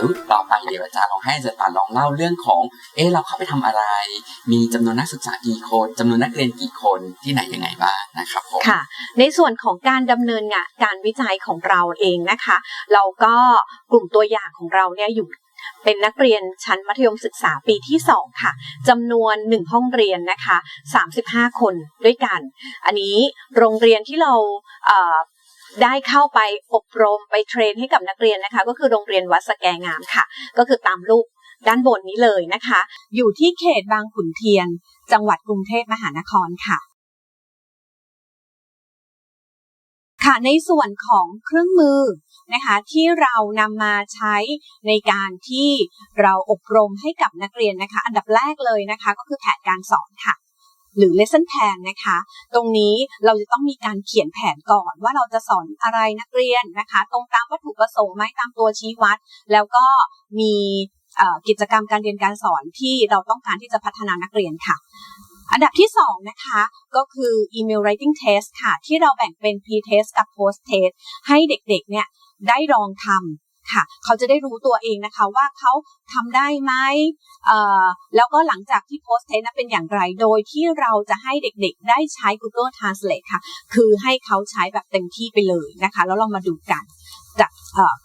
ยวต่อไปเดี๋ยวอาจารย์ลองให้อาจารย์ปานลองเล่าเรื่องของ เอ๊ะเราเข้าไปทำอะไร มีจำนวนนักศึกษากี่คนจำนวนนักเรียนกี่คนที่ไหนยังไงบ้างนะครับผมค่ะ ในส่วนของการดำเนินงานการวิจัยของเราเองนะคะ เราก็กลุ่มตัวอย่างของเราเนี่ยอยู่เป็นนักเรียนชั้นมัธยมศึกษาปีที่ 2 ค่ะจำนวน 1 ห้องเรียนนะคะ 35 คนด้วยกัน อันนี้โรงเรียนที่เราเอ่อ ได้เข้าไปอบรมไปเทรนให้กับนักเรียนนะคะ ก็คือโรงเรียนวัดสแกงามค่ะ ก็คือตามรูปด้านบนนี้เลยนะคะ อยู่ที่เขตบางขุนเทียน จังหวัดกรุงเทพมหานครค่ะค่ะในส่วนของเครื่องมือนะคะที่เรานำมาใช้ในการที่เราอบรมให้กับนักเรียนนะคะ อันดับแรกเลยนะคะ ก็คือแผนการสอนค่ะ หรือ lesson plan นะคะ ตรงนี้เราจะต้องมีการเขียนแผนก่อนว่าเราจะสอนอะไรนักเรียนนะคะ ตรงตามวัตถุประสงค์ไหมตามตัวชี้วัด แล้วก็มีกิจกรรมการเรียนการสอนที่เราต้องการที่จะพัฒนานักเรียนค่ะ อันดับที่สองนะคะก็คือ email writing test ค่ะ ที่เราแบ่งเป็น pre test กับ post test ให้เด็กๆเนี่ยได้ลองทำ ค่ะ เขาจะได้รู้ตัวเองนะคะว่าเขาทำได้ไหมแล้วก็หลังจากที่ post test นั้นเป็นอย่างไร โดยที่เราจะให้เด็กๆ ได้ใช้ Google Translate ค่ะ คือให้เขาใช้แบบเต็มที่ไปเลยนะคะ แล้วเรามาดูกันจาก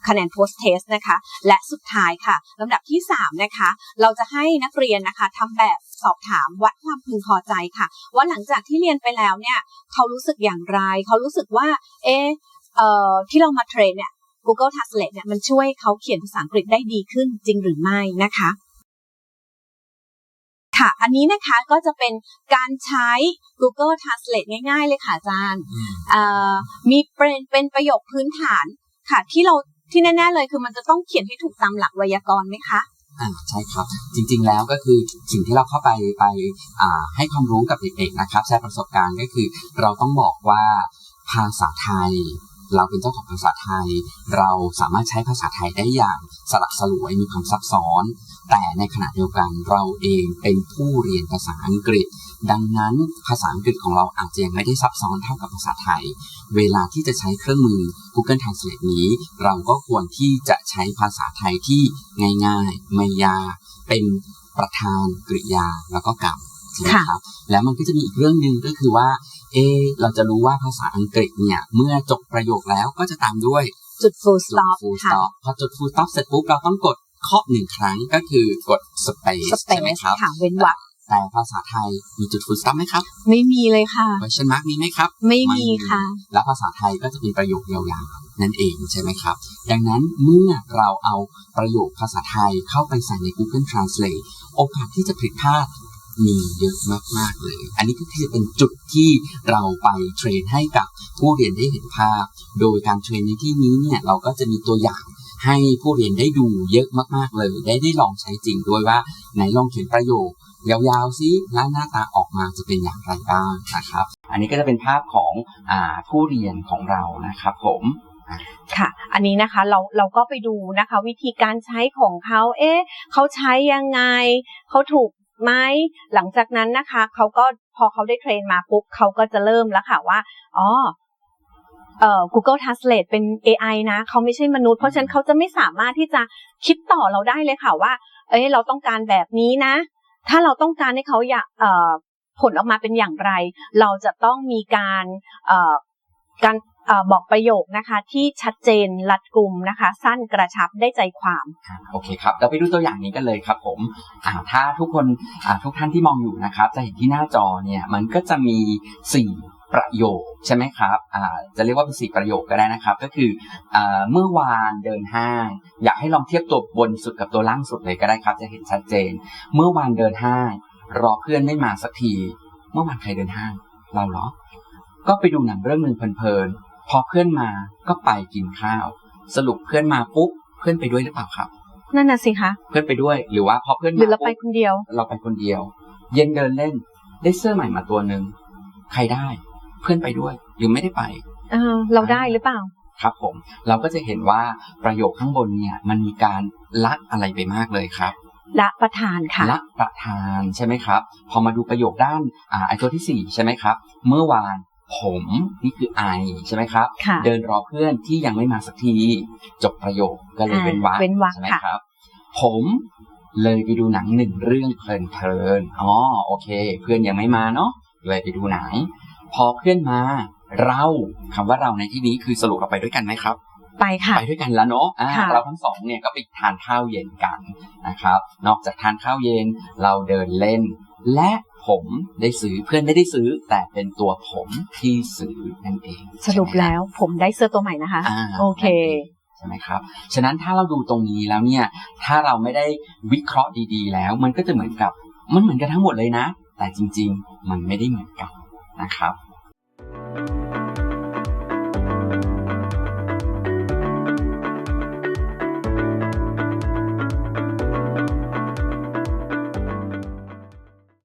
คะแนน post test นะคะ และสุดท้ายค่ะลำดับที่ 3 นะคะ เราจะให้นักเรียนนะคะทำแบบสอบถามวัดความพึงพอใจค่ะ ว่าหลังจากที่เรียนไปแล้วเนี่ย เขารู้สึกอย่างไร เขารู้สึกว่า เอะเอ่อที่เรามาเทรนเนี่ย Google Translate เนี่ยมันช่วยเขาเขียนภาษาอังกฤษได้ดีขึ้นจริงหรือไม่นะคะ ค่ะ อันนี้นะคะก็จะเป็นการใช้ Google Translate ง่ายๆเลยค่ะอาจารย์อืมเอ่อมีเป็นเป็นประโยคพื้นฐานค่ะ ที่เราที่แน่ๆเลยคือมันจะต้องเขียนให้ถูกตามหลักไวยากรณ์ไหมคะอ่าใช่ครับ จริงๆแล้วก็คือสิ่งที่เราเข้าไปไปอ่าให้ความรู้กับเด็กๆนะครับแชร์ประสบการณ์ก็คือ เราต้องบอกว่าภาษาไทย เราเป็นเจ้าของภาษาไทย เราสามารถใช้ภาษาไทยได้อย่างสลักสลวยมีความซับซ้อน แต่ในขณะเดียวกันเราเองเป็นผู้เรียนภาษาอังกฤษ ดังนั้นภาษาอังกฤษของเราอาจจะยังไม่ได้ซับซ้อนเท่ากับภาษาไทย เวลาที่จะใช้เครื่องมือ Google Translate นี้ เราก็ควรที่จะใช้ภาษาไทยที่ง่ายๆ ไม่ยากเป็นประธานกริยาแล้วก็กรรมใช่ไหมครับแล้วมันก็จะมีอีกเรื่องหนึ่งก็คือว่า เอะเราจะรู้ว่าภาษาอังกฤษเนี่ย เมื่อจบประโยคแล้วก็จะตามด้วย จุด full จุด stop full ค่ะ stop พอจุด full stop เสร็จปุ๊บเราต้องกดเคาะหนึ่งครั้งก็คือกด space ใช่ไหม space ครับค่ะเว้นวรรคแต่ภาษาไทยมีจุด full stop ไหมครับ ไม่มีเลยค่ะ question mark มีไหมครับ ไม่มีค่ะ แล้วภาษาไทยก็จะเป็นประโยคยาวๆนั่นเองใช่ไหมครับ ดังนั้นเมื่อเราเอาประโยคภาษาไทยเข้าไปใส่ใน Google Translate โอกาสที่จะผิดพลาด มีเยอะมากๆเลย อันนี้ก็คือเป็นจุดที่เราไปเทรนให้กับผู้เรียนได้เห็นภาพ โดยการเทรนในที่นี้เนี่ยเราก็จะมีตัวอย่างให้ผู้เรียนได้ดูเยอะมากๆเลย ได้ได้ลองใช้จริงด้วยว่าไหนลองเขียนประโยคยาวๆซิแล้วหน้าตาออกมาจะเป็นอย่างไรบ้างนะครับ อันนี้ก็จะเป็นภาพของอผู้เรียนของเรานะครับผมค่ะ อันนี้นะคะเราเราก็ไปดูนะคะ วิธีการใช้ของเขา เอ๊ะเขาใช้ยังไง เขาถูก ไหมหลังจากนั้นนะคะเขาก็พอเขาได้เทรนมาปุ๊บเขาก็จะเริ่มแล้วค่ะว่าอ๋อเอ่อ Google Translate เป็น AI นะเขาไม่ใช่มนุษย์ เพราะฉะนั้นเขาจะไม่สามารถที่จะคิดต่อเราได้เลยค่ะว่า เอ้ยเราต้องการแบบนี้นะ ถ้าเราต้องการให้เขาอยากเอ่อผลออกมาเป็นอย่างไร เราจะต้องมีการเอ่อการ บอกประโยคนะคะที่ชัดเจนรัดกุมนะคะ สั้นกระชับได้ใจความโอเคครับเราไปดูตัวอย่างนี้กันเลยครับผมถ้าทุกคนทุกท่านที่มองอยู่นะครับ จะเห็นที่หน้าจอเนี่ยมันก็จะมีสี่ประโยคใช่ไหมครับจะเรียกว่าเป็นสี่ประโยคก็ได้นะครับ ก็คืออเมื่อวานเดินห้าง อยากให้ลองเทียบตัวบนสุดกับตัวล่างสุดเลยก็ได้ครับ จะเห็นชัดเจน เมื่อวานเดินห้าง รอเพื่อนไม่มาสักที เมื่อวานใครเดินห้าง เราเหรอก็ไปดูหนังเรื่องหนึ่งเพลิน พอเพื่อนมาก็ไปกินข้าว สรุปเพื่อนมาปุ๊บเพื่อนไปด้วยหรือเปล่าครับ นั่นน่ะสิคะเพื่อนไปด้วยหรือว่าพอเพื่อนหรือเราไปปุ๊บคนเดียว เราไปคนเดียว เย็นเดินเล่น ได้เสื้อใหม่มาตัวหนึ่งใครได้ เพื่อนไปด้วยหรือไม่ได้ไปเออเราได้หรือเปล่า ครับผม เราก็จะเห็นว่าประโยคข้างบนเนี่ย มันมีการละอะไรไปมากเลยครับละประทานค่ะละประทานใช่ไหมครับ พอมาดูประโยคด้านอ่าไอตัวที่สี่ใช่ไหมครับ เมื่อวาน ผมนี่คือไอใช่ไหมครับค่ะเดินรอเพื่อนที่ยังไม่มาสักที จบประโยคก็เลยอ่าเป็นวรรคเว้นวรรคใช่ไหมค่ะครับ ผมเลยไปดูหนังหนึ่งเรื่องเพลินๆอ๋อโอเค เพื่อนยังไม่มาเนาะเลยไปดูหนัง พอเพื่อนมา เราคำว่าเราในที่นี้คือสรุปเราไปด้วยกันไหมครับ ไปค่ะไปด้วยกันแล้วเนาะอ่าค่ะเราทั้งสองเนี่ยก็ไปทานข้าวเย็นกันนะครับ นอกจากทานข้าวเย็นเราเดินเล่น และ ผมได้ซื้อเพื่อนไม่ได้ซื้อ แต่เป็นตัวผมที่ซื้อนั่นเองสรุปใช่ไหมคบแล้วผมได้เสื้อตัวใหม่นะคะอ่าโอเคใช่ไหมครับ ฉะนั้นถ้าเราดูตรงนี้แล้วเนี่ย ถ้าเราไม่ได้วิเคราะห์ดีๆ แล้ว มันก็จะเหมือนกับ มันเหมือนกันทั้งหมดเลยนะ แต่จริง ๆ มันไม่ได้เหมือนกันนะครับ